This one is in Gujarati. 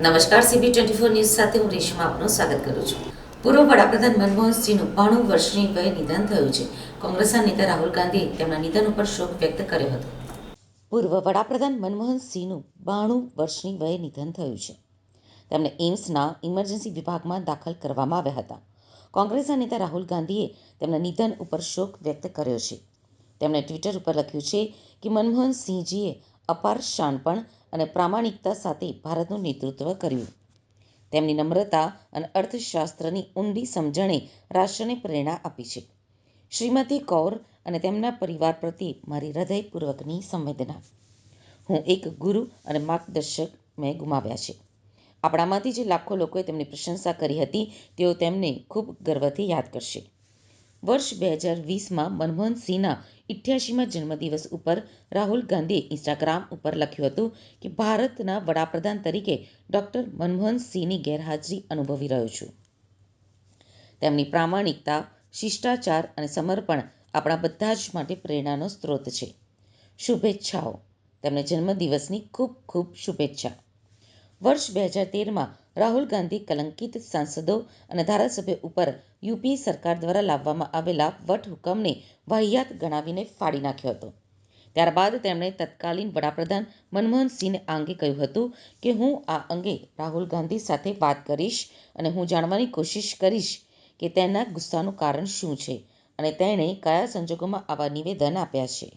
નમસ્કાર સીબી ટ્વેન્ટી ફોર ન્યૂઝ સાથે હું રેશમા આપનું સ્વાગત કરું છું. પૂર્વ વડાપ્રધાન મનમોહનસિંહનું બાણું વર્ષની વયે નિધન થયું છે. કોંગ્રેસના નેતા રાહુલ ગાંધીએ તેમના નિધન ઉપર શોક વ્યક્ત કર્યો હતો. પૂર્વ વડાપ્રધાન મનમોહનસિંહનું બાણું વર્ષની વયે નિધન થયું છે. તેમને એમ્સના ઇમરજન્સી વિભાગમાં દાખલ કરવામાં આવ્યા હતા. કોંગ્રેસના નેતા રાહુલ ગાંધીએ તેમના નિધન ઉપર શોક વ્યક્ત કર્યો છે. તેમણે ટ્વિટર ઉપર લખ્યું છે કે મનમોહનસિંહજીએ અપાર શાણપણ અને પ્રામાણિકતા સાથે ભારતનું નેતૃત્વ કર્યું. તેમની નમ્રતા અને અર્થશાસ્ત્રની ઊંડી સમજણે રાષ્ટ્રને પ્રેરણા આપી છે. શ્રીમતી કૌર અને તેમના પરિવાર પ્રત્યે મારી હૃદયપૂર્વકની સંવેદના. હું એક ગુરુ અને માર્ગદર્શક મેં ગુમાવ્યા છે. આપણામાંથી જે લાખો લોકોએ તેમની પ્રશંસા કરી હતી, તેઓ તેમને ખૂબ ગર્વથી યાદ કરશે. વર્ષ બે હજાર વીસમાં મનમોહન સિંહના ઇઠ્યાસીમાં જન્મદિવસ ઉપર રાહુલ ગાંધીએ ઇન્સ્ટાગ્રામ ઉપર લખ્યું હતું કે, ભારતના વડાપ્રધાન તરીકે ડૉક્ટર મનમોહન સિંહની ગેરહાજરી અનુભવી રહ્યો છું. તેમની પ્રામાણિકતા, શિષ્ટાચાર અને સમર્પણ આપણા બધા જ માટે પ્રેરણાનો સ્ત્રોત છે. શુભેચ્છાઓ. તેમને જન્મદિવસની ખૂબ ખૂબ શુભેચ્છા. વર્ષ બે હજાર તેરમાં રાહુલ ગાંધી કલંકિત સાંસદો અને ધારાસભ્યો ઉપર યુપીએ સરકાર દ્વારા લાવવામાં આવેલા વટહુકમને વાહિયાત ગણાવીને ફાડી નાખ્યો હતો. ત્યારબાદ તેમણે તત્કાલીન વડાપ્રધાન મનમોહન સિંહને આ અંગે કહ્યું હતું કે, હું આ અંગે રાહુલ ગાંધી સાથે વાત કરીશ અને હું જાણવાની કોશિશ કરીશ કે તેના ગુસ્સાનું કારણ શું છે અને તેણે કયા સંજોગોમાં આવા નિવેદન આપ્યા છે.